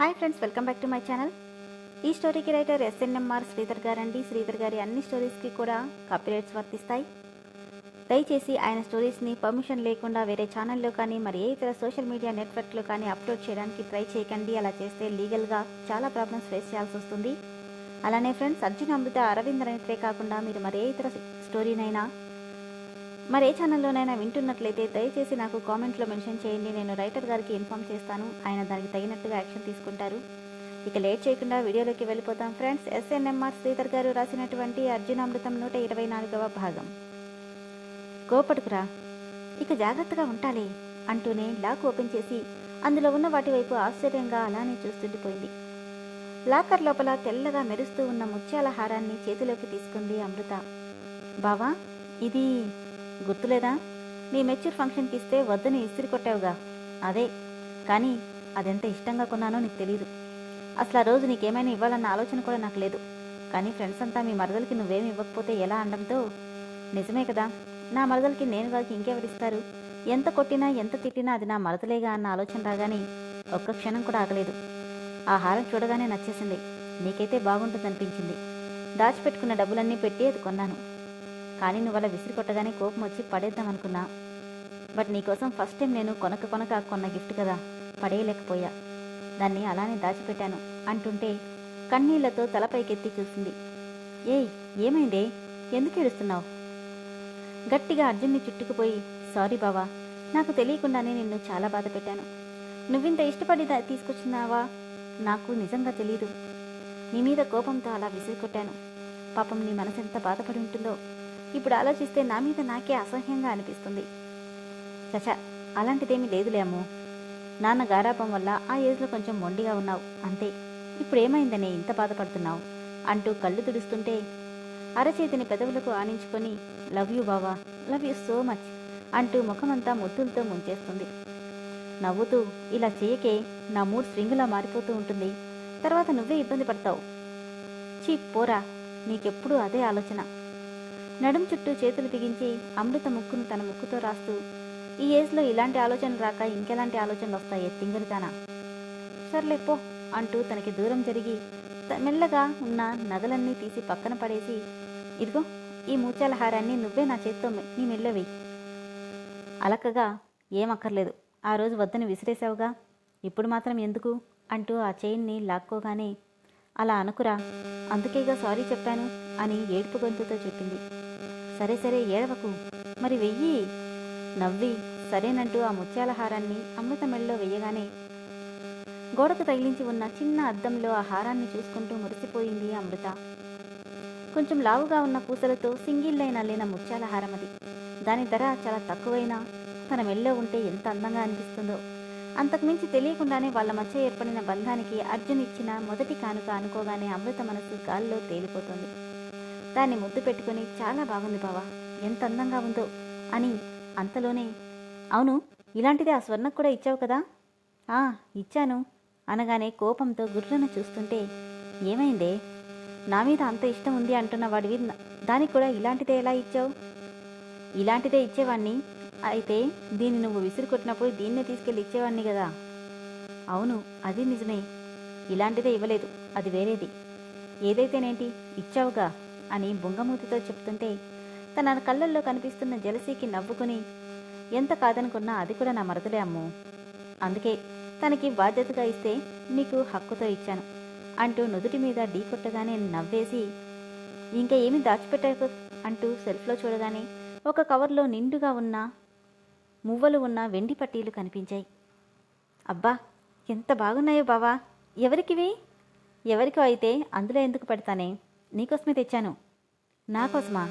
Hi friends welcome back to my channel. ఈ స్టోరీకి writer SNMR Sridhar గారండి శ్రీధర్ గారి అన్ని స్టోరీస్కి కూడా కాపీరైట్స్ వర్తిస్తాయి. దయచేసి ఆయన స్టోరీస్ని పర్మిషన్ లేకుండా వేరే ఛానల్లో కానీ మరి ఏ ఇతర సోషల్ మీడియా నెట్వర్క్లో కానీ అప్లోడ్ చేయడానికి ట్రై చేయకండి. అలా చేస్తే లీగల్గా చాలా ప్రాబ్లమ్స్ ఫేస్ చేయాల్సి వస్తుంది. అలానే ఫ్రెండ్స్ అర్జున్ అమృత అరవింద్ అనేట్లే కాకుండా మీరు మరి ఏ ఇతర స్టోరీనైనా మరి ఏ ఛానల్లోనైనా వింటున్నట్లయితే దయచేసి నాకు కామెంట్లో మెన్షన్ చేయండి. నేను రైటర్ గారికి ఇన్ఫామ్ చేస్తాను. ఆయన దానికి తగినట్టుగా యాక్షన్ తీసుకుంటారు. ఇక లేట్ చేయకుండా వీడియోలోకి వెళ్ళిపోతాం. ఫ్రెండ్స్ ఎస్ఎన్ఎంఆర్ శ్రీధర్ గారు రాసినటువంటి అర్జునామృతం నూట ఇరవై నాలుగవ భాగం. గోపడుకురా ఇక జాగ్రత్తగా ఉండాలి అంటూనే లాక్ ఓపెన్ చేసి అందులో ఉన్న వాటి వైపు ఆశ్చర్యంగా అలానే చూస్తుండిపోయింది. లాకర్ లోపల తెల్లగా మెరుస్తూ ఉన్న ముత్యాల హారాన్ని చేతిలోకి తీసుకుంది అమృత. బావా ఇది గుర్తులేదా? నీ మెచ్యూర్ ఫంక్షన్కి ఇస్తే వద్దని ఇస్త్రీ కొట్టావుగా. అదే. కానీ అదెంత ఇష్టంగా కొన్నానో నీకు తెలియదు అసలు ఆ రోజు నీకేమైనా ఇవ్వాలన్న ఆలోచన కూడా నాకు లేదు. కానీ ఫ్రెండ్స్ అంతా మీ మరదలకి నువ్వేమి ఇవ్వకపోతే ఎలా అనడంతో నిజమే కదా. నా మరదలకి నేను కాక ఇంకెవరిస్తారు ఎంత కొట్టినా ఎంత తిట్టినా అది నా మరదలేగా అన్న ఆలోచన రాగానే ఒక్క క్షణం కూడా ఆగలేదు. ఆ హారం చూడగానే నచ్చేసింది. నీకైతే బాగుంటుందనిపించింది. దాచిపెట్టుకున్న డబ్బులన్నీ పెట్టి అది కొన్నాను. కానీ నువ్వు అలా విసిరి కొట్టగానే కోపం వచ్చి పడేద్దాం అనుకున్నా. బట్ నీకోసం ఫస్ట్ టైం నేను కొనక కొనక కొన్న గిఫ్ట్ కదా పడేయలేకపోయా. దాన్ని అలానే దాచిపెట్టాను అంటుంటే కన్నీళ్ళతో తలపైకెత్తి చూసింది. ఏయ్ ఏమైందే? ఎందుకు ఏడుస్తున్నావు? గట్టిగా అర్జున్ని చుట్టుకుపోయి సారీ బావా నాకు తెలియకుండానే నిన్ను చాలా బాధ పెట్టాను. నువ్వింత ఇష్టపడి దా- తీసుకొచ్చినావా? నాకు నిజంగా తెలియదు నీ మీద కోపంతో అలా విసిరికొట్టాను. పాపం నీ మనసు ఎంత బాధపడి ఉంటుందో ఇప్పుడు ఆలోచిస్తే నా మీద నాకే అసహ్యంగా అనిపిస్తుంది. చచ అలాంటిదేమీ లేదులే నాన్న గారాపం వల్ల ఆ ఏజ్లో కొంచెం మొండిగా ఉన్నావు అంతే. ఇప్పుడు ఏమైందనే ఇంత బాధపడుతున్నావు? అంటూ కళ్ళు తుడుస్తుంటే అరచేతిని పెదవులకు ఆనించుకొని లవ్ యూ బావా లవ్ యూ సో మచ్ అంటూ ముఖమంతా ముద్దులతో ముంచేస్తుంది. నవ్వుతూ ఇలా చేయకే నా మూడ్ స్వింగ్లా మారిపోతూ ఉంటుంది. తర్వాత నువ్వే ఇబ్బంది పడతావు. చీ పోరా నీకెప్పుడూ అదే ఆలోచన. నడుం చుట్టూ చేతులు బిగించి అమృత ముక్కును తన ముక్కుతో రాస్తూ ఈ ఏజ్లో ఇలాంటి ఆలోచనలు రాక ఇంకెలాంటి ఆలోచనలు వస్తాయే తింగరిదానా సర్లే పో అంటూ తనకి దూరం జరిగి త- మెల్లగా ఉన్న నగలన్నీ తీసి పక్కన పడేసి ఇదిగో ఈ మూచాల హారాన్ని నువ్వే నా చేత్తో నీ మెల్లో వెయ్యి అలకగా ఏమక్కర్లేదు ఆ రోజు వద్దని విసిరేశావుగా? ఇప్పుడు మాత్రం ఎందుకు? అంటూ ఆ చైన్ని లాక్కోగానే అలా అనుకురా. అందుకేగా సారీ చెప్పాను అని ఏడుపు గొంతుతో చెప్పింది. సరే సరే ఏడవకు. మరి వెయ్యి. నవ్వి సరేనంటూ ఆ ముత్యాల హారాన్ని అమృత మెళ్ళలో వెయ్యగానే గోడకు తగిలించి ఉన్న చిన్న అద్దంలో ఆ హారాన్ని చూసుకుంటూ మురిసిపోయింది అమృత. కొంచెం లావుగా ఉన్న పూసలతో సింగిల్ లైన్ అల్లిన ముత్యాల హారం అది దాని ధర చాలా తక్కువైనా తన మెళ్ళో ఉంటే ఎంత అందంగా అనిపిస్తుందో. అంతకుమించి తెలియకుండానే వాళ్ళ మధ్య ఏర్పడిన బంధానికి అర్జున్ ఇచ్చిన మొదటి కానుక అనుకోగానే అమృత మనసు గాల్లో తేలిపోతుంది. దాన్ని ముద్దు పెట్టుకుని చాలా బాగుంది బావా ఎంత అందంగా ఉందో అని అంతలోనే అవును ఇలాంటిదే ఆ స్వర్ణకు కూడా ఇచ్చావు కదా? ఆ ఇచ్చాను అనగానే కోపంతో గుర్రన చూస్తుంటే ఏమైందే? నా మీద అంత ఇష్టం ఉంది అంటున్న వాడివి దానికి కూడా ఇలాంటిదే ఎలా ఇచ్చావు? ఇలాంటిదే ఇచ్చేవాణ్ణి? అయితే దీన్ని నువ్వు విసిరి కొట్టినప్పుడు దీన్నే తీసుకెళ్ళి ఇచ్చేవాడిని కదా. అవును అది నిజమే. ఇలాంటిదే ఇవ్వలేదు అది వేరేది. ఏదైతేనేంటి ఇచ్చావుగా అని బొంగమూతితో చెప్తుంటే తన కళ్ళల్లో కనిపిస్తున్న జలసీకి నవ్వుకుని ఎంత కాదనుకున్నా అది కూడా నా మరదలే అమ్ము. అందుకే తనకి బాధ్యతగా ఇస్తే నీకు హక్కుతో ఇచ్చాను అంటూ నుదుటి మీద ఢీ కొట్టగానే నవ్వేసి ఇంకా ఏమి దాచిపెట్టాకు అంటూ సెల్ఫ్లో చూడగానే ఒక కవర్లో నిండుగా ఉన్న మువ్వలు ఉన్న వెండి పట్టీలు కనిపించాయి. అబ్బా ఎంత బాగున్నాయో బావా. ఎవరికివి? ఎవరికో అయితే అందులో ఎందుకు పెడతానే? నీకోసమే తెచ్చాను. నాకోసమా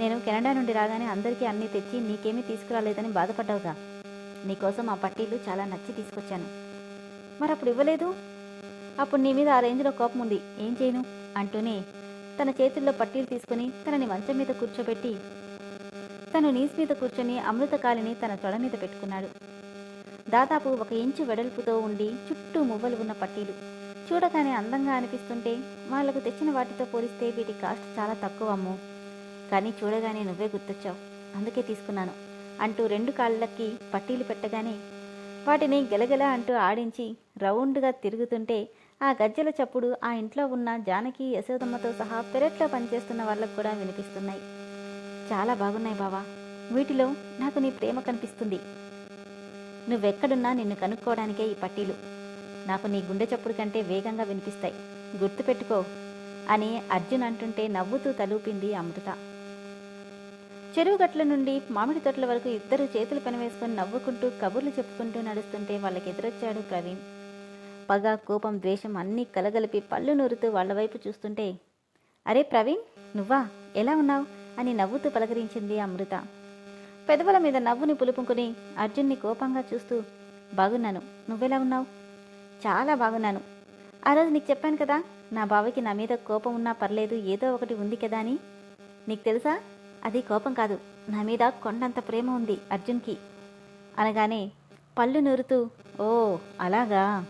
నేను కెనడా నుండి రాగానే అందరికీ అన్నీ తెచ్చి నీకేమీ తీసుకురాలేదని బాధపడ్డావుగా. నీకోసం ఆ పట్టీలు చాలా నచ్చి తీసుకొచ్చాను. మరి అప్పుడు ఇవ్వలేదు? అప్పుడు నీ మీద ఆ రేంజ్లో కోపం ఉంది. ఏం చేయను? అంటూనే తన చేతుల్లో పట్టీలు తీసుకుని తనని మంచం మీద కూర్చోబెట్టి అతను నీస్ మీద కూర్చొని అమృతకాలిని తన తొడ మీద పెట్టుకున్నాడు. దాదాపు ఒక ఇంచు వెడల్పుతో ఉండి చుట్టూ మువ్వలు ఉన్న పట్టీలు. చూడగానే అందంగా అనిపిస్తుంటే వాళ్ళకు తెచ్చిన వాటితో పోలిస్తే వీటి కాస్ట్ చాలా తక్కువ అమ్ము కానీ చూడగానే నువ్వే గుర్తొచ్చావు. అందుకే తీసుకున్నాను. అంటూ రెండు కాళ్ళకి పట్టీలు పెట్టగానే వాటిని గెలగెల అంటూ ఆడించి రౌండ్గా తిరుగుతుంటే ఆ గజ్జెల చప్పుడు ఆ ఇంట్లో ఉన్న జానకి యశోదమ్మతో సహా పెరట్లో పనిచేస్తున్న వాళ్ళకు కూడా వినిపిస్తున్నాయి. చాలా బాగున్నాయి బావా. వీటిలో నాకు నీ ప్రేమ కనిపిస్తుంది. నువ్వెక్కడున్నా నిన్ను కనుక్కోవడానికే ఈ పట్టీలు. నాకు నీ గుండె చప్పుడు కంటే వేగంగా వినిపిస్తాయి. గుర్తుపెట్టుకో అని అర్జున్ అంటుంటే నవ్వుతూ తలూపింది అమృత. చెరువు గట్ల నుండి మామిడి తోటల వరకు ఇద్దరు చేతులు పనివేసుకొని నవ్వుకుంటూ కబుర్లు చెప్పుకుంటూ నడుస్తుంటే వాళ్ళకి ఎదురొచ్చాడు ప్రవీణ్. పగ కోపం ద్వేషం అన్నీ కలగలిపి పళ్ళు నూరుతూ వాళ్ళ వైపు చూస్తుంటే అరే ప్రవీణ్ నువ్వా? ఎలా ఉన్నావు? అని నవ్వుతూ పలకరించింది అమృత. పెదవుల మీద నవ్వుని పులుపుకుని అర్జున్ని కోపంగా చూస్తూ బాగున్నాను. నువ్వెలా ఉన్నావు? చాలా బాగున్నాను. ఆ రోజు నీకు చెప్పాను కదా నా బావకి నా మీద కోపం ఉన్నా పర్లేదు ఏదో ఒకటి ఉంది కదా అని. నీకు తెలుసా? అది కోపం కాదు. నా మీద కొండంత ప్రేమ ఉంది అర్జున్కి. అనగానే పళ్ళు నూరుతూ ఓ అలాగా?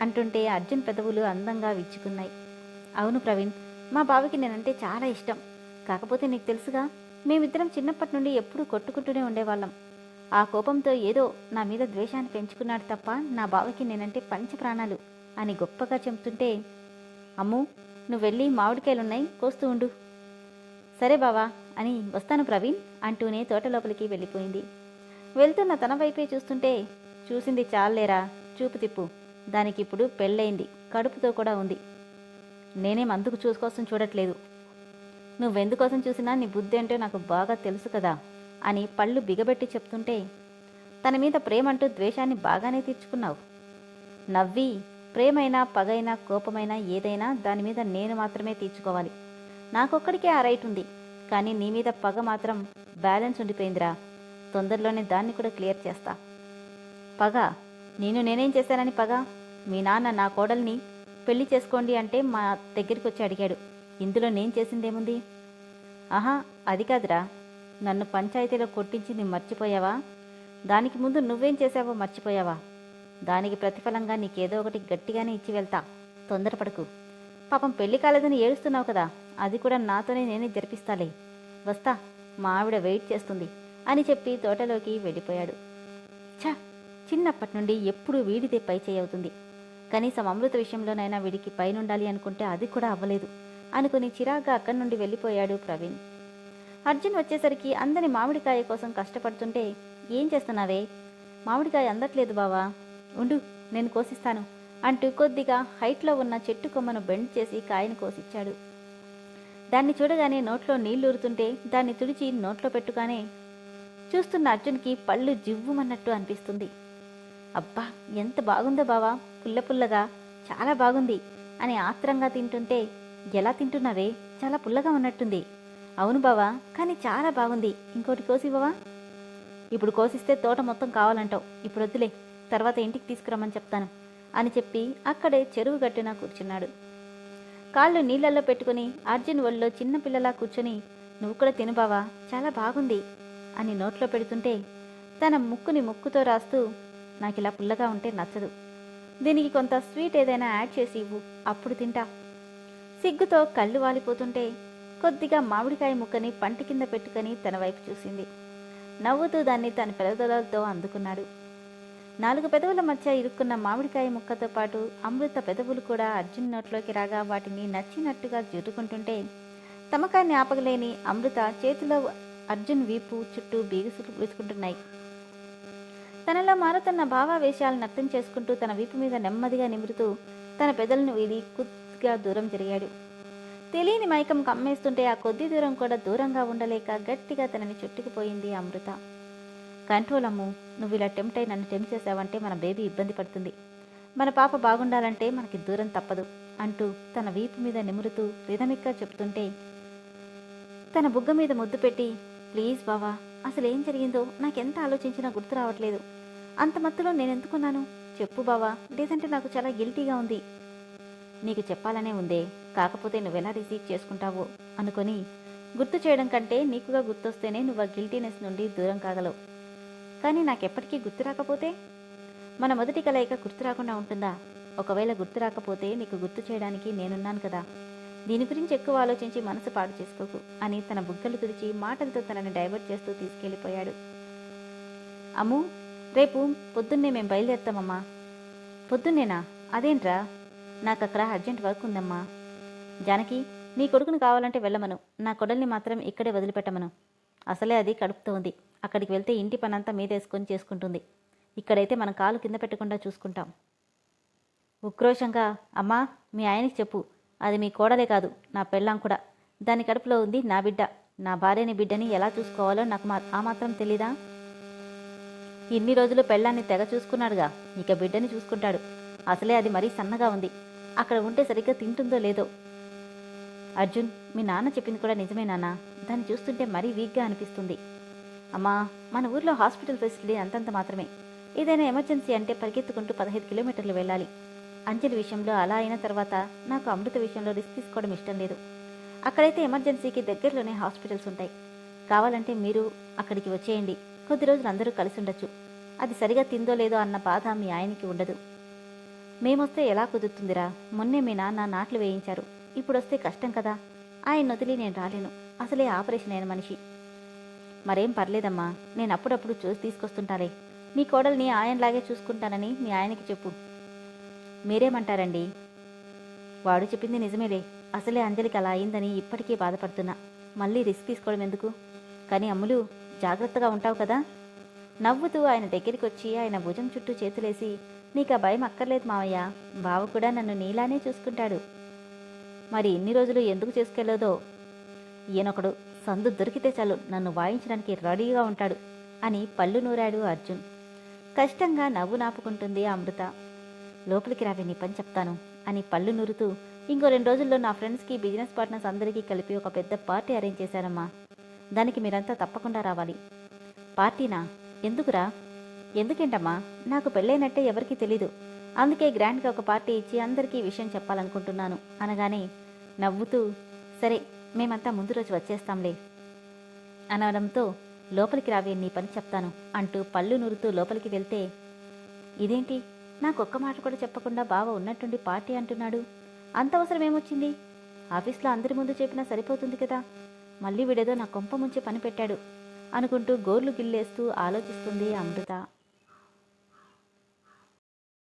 అంటుంటే అర్జున్ పెదవులు అందంగా విచ్చుకున్నాయి. అవును ప్రవీణ్ మా బావకి నేనంటే చాలా ఇష్టం. కాకపోతే నీకు తెలుసుగా మేమిద్దరం చిన్నప్పటి నుండి ఎప్పుడూ కొట్టుకుంటూనే ఉండేవాళ్ళం. ఆ కోపంతో ఏదో నా మీద ద్వేషాన్ని పెంచుకున్నాడు తప్ప నా బావకి నేనంటే పంచ ప్రాణాలు అని గొప్పగా చెబుతుంటే అమ్ము నువ్వు వెళ్ళి మామిడికాయలున్నాయి కోస్తూ ఉండు. సరే బావా అని వస్తాను ప్రవీణ్ అంటూనే తోట లోపలికి వెళ్ళిపోయింది. వెళ్తున్న తన వైపే చూస్తుంటే చూసింది చాలేరా చూపు తిప్పు. దానికి ఇప్పుడు పెళ్ళయింది కడుపుతో కూడా ఉంది. నేనేం అందుకు చూసుకోసం చూడట్లేదు. నువ్వెందుకోసం చూసినా నీ బుద్ధి అంటే నాకు బాగా తెలుసు కదా అని పళ్ళు బిగబెట్టి చెప్తుంటే తన మీద ప్రేమంటూ ద్వేషాన్ని బాగానే తీర్చుకున్నావు. నవ్వి ప్రేమైనా పగైనా కోపమైనా ఏదైనా దాని మీద నేను మాత్రమే తీర్చుకోవాలి. నాకొక్కడికే ఆ రైట్ ఉంది. కానీ నీ మీద పగ మాత్రం బ్యాలెన్స్ ఉండిపోయిందిరా. తొందరలోనే దాన్ని కూడా క్లియర్ చేస్తా. పగ నేను నేనేం చేశానని పగ? మీ నాన్న నా కోడల్ని పెళ్ళి చేసుకోండి అంటే మా దగ్గరికి వచ్చి అడిగాడు. ఇందులో నేను చేసిందేముంది? ఆహా అది కాదురా. నన్ను పంచాయతీలో కొట్టించి నీ మర్చిపోయావా? దానికి ముందు నువ్వేం చేశావో మర్చిపోయావా? దానికి ప్రతిఫలంగా నీకేదో ఒకటి గట్టిగానే ఇచ్చి వెళ్తా. తొందరపడకు. పాపం పెళ్ళి కాలేదని ఏడుస్తున్నావు కదా. అది కూడా నాతోనే నేనే జరిపిస్తాలే. వస్తా మా ఆవిడ వెయిట్ చేస్తుంది అని చెప్పి తోటలోకి వెళ్ళిపోయాడు. ఛ! చిన్నప్పటి నుండి ఎప్పుడూ వీడిదే పై చేయవుతుంది కనీసం అమృత విషయంలోనైనా వీడికి పైనుండాలి అనుకుంటే అది కూడా అవ్వలేదు. అనుకుని చిరాగ్గా అక్కడి నుండి వెళ్ళిపోయాడు ప్రవీణ్. అర్జున్ వచ్చేసరికి అందని మామిడికాయ కోసం కష్టపడుతుంటే ఏం చేస్తున్నావే? మామిడికాయ అందట్లేదు బావా. ఉండు నేను కోసిస్తాను అంటూ కొద్దిగా హైట్లో ఉన్న చెట్టు కొమ్మను బెండ్ చేసి కాయను కోసిచ్చాడు. దాన్ని చూడగానే నోట్లో నీళ్ళూరుతుంటే దాన్ని తుడిచి నోట్లో పెట్టుగానే చూస్తున్న అర్జున్కి పళ్ళు జివ్వుమన్నట్టు అనిపిస్తుంది. అబ్బా ఎంత బాగుందో బావా. పుల్ల పుల్లగా. చాలా బాగుంది అని ఆత్రంగా తింటుంటే ఎలా తింటున్నావే? చాలా పుల్లగా ఉన్నట్టుంది. అవును బావా కానీ చాలా బాగుంది. ఇంకోటి కోసి బావా ఇప్పుడు కోసిస్తే తోట మొత్తం కావాలంటావు. ఇప్పుడు వద్దులే తర్వాత ఇంటికి తీసుకురమ్మని చెప్తాను అని చెప్పి అక్కడే చెరువు గట్టున కూర్చున్నాడు. కాళ్ళు నీళ్ళల్లో పెట్టుకుని అర్జున్ ఒళ్ళో చిన్న పిల్లలా కూర్చొని నువ్వు కూడా తిను బావా చాలా బాగుంది అని నోట్లో పెడుతుంటే తన ముక్కుని ముక్కుతో రాస్తూ నాకు ఇలా పుల్లగా ఉంటే నచ్చదు. దీనికి కొంత స్వీట్ ఏదైనా యాడ్ చేసి ఇవ్వు అప్పుడు తింటా. సిగ్గుతో కళ్ళు వాలిపోతుంటే కొద్దిగా మామిడికాయ ముక్కని పంట కింద పెట్టుకొని తన వైపు చూసింది. నవ్వుతూ దాన్ని తన పెదవులతో అందుకున్నాడు. నాలుగు పెదవుల మధ్య ఇరుక్కున్న మామిడికాయ ముక్కతో పాటు అమృత పెదవులు కూడా అర్జున్ నోట్లోకి రాగా వాటిని నచ్చినట్టుగా జుట్టుకుంటుంటే తమకాన్ని ఆపగలేని అమృత చేతిలో అర్జున్ వీపు చుట్టూ బీగుసులు వేసుకుంటున్నాయి తనలో మారుతున్న భావావేశాలను అర్థం చేసుకుంటూ తన వీపు మీద నెమ్మదిగా నిమురుతూ తన పెదలను వీడి కొద్దిగా దూరం జరిగాడు. తెలియని మైకం కమ్మేస్తుంటే ఆ కొద్ది దూరం కూడా దూరంగా ఉండలేక గట్టిగా తనని చుట్టుకుపోయింది అమృత. కంట్రోల్ అమ్ము నువ్వు ఇలా టెంప్ట్ అయి నన్ను టెంప్ట్ చేసావంటే మన బేబీ ఇబ్బంది పడుతుంది. మన పాప బాగుండాలంటే మనకి దూరం తప్పదు అంటూ తన వీపు మీద నిమురుతూ రిధమిక్గా చెప్తుంటే తన బుగ్గ మీద ముద్దు పెట్టి ప్లీజ్ బావా అసలు ఏం జరిగిందో నాకెంత ఆలోచించినా గుర్తు రావట్లేదు. అంత మత్తులో నేను ఎందుకున్నాను చెప్పు బావా లేదంటే నాకు చాలా గిల్టీగా ఉంది. నీకు చెప్పాలనే ఉందే కాకపోతే నువ్వెలా రిసీవ్ చేసుకుంటావో అనుకొని గుర్తు చేయడం కంటే నీకుగా గుర్తొస్తేనే నువ్వు ఆ గిల్టీనెస్ నుండి దూరం కాగలవు. కానీ నాకెప్పటికీ గుర్తు రాకపోతే? మన మొదటి కలయిక గుర్తు రాకుండా ఉంటుందా? ఒకవేళ గుర్తు రాకపోతే నీకు గుర్తు చేయడానికి నేనున్నాను కదా. దీని గురించి ఎక్కువ ఆలోచించి మనసు పాడు చేసుకోకు అని తన బుగ్గలు తుడిచి మాటలతో తనని డైవర్ట్ చేస్తూ తీసుకెళ్ళిపోయాడు. అమ్ము రేపు పొద్దున్నే మేము బయలుదేరుతామమ్మా. పొద్దున్నేనా? అదేంట్రా? నాకు అక్కడ అర్జెంట్ వర్క్ ఉందమ్మా. జానకి నీ కొడుకును కావాలంటే వెళ్ళమను. నా కొడల్ని మాత్రం ఇక్కడే వదిలిపెట్టమను. అసలే అది కడుపుతూ ఉంది అక్కడికి వెళ్తే ఇంటి పనంతా మీదేసుకొని చేసుకుంటుంది. ఇక్కడైతే మన కాలు కింద పెట్టకుండా చూసుకుంటాం. ఉక్రోషంగా అమ్మా మీ ఆయనకి చెప్పు. అది మీ కోడలే కాదు నా పెళ్ళాం కూడా. దాని కడుపులో ఉంది నా బిడ్డ. నా భార్యని బిడ్డని ఎలా చూసుకోవాలో నాకు మా ఆ మాత్రం తెలీదా? ఇన్ని రోజులు పెళ్ళాన్ని తెగ చూసుకున్నాడుగా. ఇక బిడ్డని చూసుకుంటాడు. అసలే అది మరీ సన్నగా ఉంది. అక్కడ ఉంటే సరిగ్గా తింటుందో లేదో. అర్జున్ మీ నాన్న చెప్పింది కూడా నిజమే నాన్న. దాన్ని చూస్తుంటే మరీ వీక్గా అనిపిస్తుంది. అమ్మా మన ఊర్లో హాస్పిటల్ ఫెసిలిటీ అంతంత మాత్రమే. ఏదైనా ఎమర్జెన్సీ అంటే పరిగెత్తుకుంటూ పదహైదు కిలోమీటర్లు వెళ్ళాలి. అంజలి విషయంలో అలా అయిన తర్వాత నాకు అమృత విషయంలో రిస్క్ తీసుకోవడం ఇష్టం లేదు. అక్కడైతే ఎమర్జెన్సీకి దగ్గరలోనే హాస్పిటల్స్ ఉంటాయి. కావాలంటే మీరు అక్కడికి వచ్చేయండి. కొద్ది రోజులు అందరూ కలిసి ఉండొచ్చు. అది సరిగా తిందో లేదో అన్న బాధ మీ ఆయనకి ఉండదు. మేమొస్తే ఎలా కుదురుతుందిరా? మొన్నే మీ నాన్న నాట్లు వేయించారు. ఇప్పుడొస్తే కష్టం కదా? ఆయన వదిలి నేను రాలేను. అసలే ఆపరేషన్ అయిన మనిషి. మరేం పర్లేదమ్మా. నేను అప్పుడప్పుడు చూసి తీసుకొస్తుంటాలే. మీ కోడల్ని ఆయనలాగే చూసుకుంటానని మీ ఆయనకి చెప్పు. మీరేమంటారండి? వాడు చెప్పింది నిజమేలే. అసలే అంజలికి అలా అయిందని ఇప్పటికీ బాధపడుతున్నా. మళ్ళీ రిస్క్ తీసుకోవడం ఎందుకు? కానీ అమ్ములు జాగ్రత్తగా ఉంటావు కదా? నవ్వుతూ ఆయన దగ్గరికి వచ్చి ఆయన భుజం చుట్టూ చేతులేసి నీకు ఆ భయం అక్కర్లేదు మావయ్య. బావ కూడా నన్ను నీలానే చూసుకుంటాడు. మరి ఇన్ని రోజులు ఎందుకు చేసుకెళ్ళదో ఈయనొకడు సందు దొరికితే చాలు నన్ను వాయించడానికి రెడీగా ఉంటాడు అని పళ్ళు నూరాడు అర్జున్. కష్టంగా నవ్వు నాపుకుంటుంది అమృత. లోపలికి రావే నీ పని చెప్తాను అని పళ్ళు నూరుతూ ఇంకో రెండు రోజుల్లో నా ఫ్రెండ్స్కి బిజినెస్ పార్ట్నర్స్ అందరికీ కలిపి ఒక పెద్ద పార్టీ అరేంజ్ చేశారమ్మా. దానికి మీరంతా తప్పకుండా రావాలి. పార్టీనా? ఎందుకురా? ఎందుకేంటమ్మా? నాకు పెళ్ళైనట్టే ఎవరికీ తెలీదు. అందుకే గ్రాండ్గా ఒక పార్టీ ఇచ్చి అందరికీ ఈ విషయం చెప్పాలనుకుంటున్నాను. అనగానే నవ్వుతూ సరే మేమంతా ముందు రోజు వచ్చేస్తాంలే. అనడంతో లోపలికి రావే నీ పని చెప్తాను అంటూ పళ్ళు నూరుతూ లోపలికి వెళ్తే ఇదేంటి? నాకు ఒక్క మాట కూడా చెప్పకుండా బావ ఉన్నట్టుండి పార్టీ అంటున్నాడు. అంత అవసరం ఏమొచ్చింది ఆఫీస్లో అందరి ముందు చెప్పినా సరిపోతుంది కదా. మళ్ళీ వీడేదో నా కొంప ముంచి పని పెట్టాడు అనుకుంటూ గోర్లు గిల్లేస్తూ ఆలోచిస్తుంది అమృత.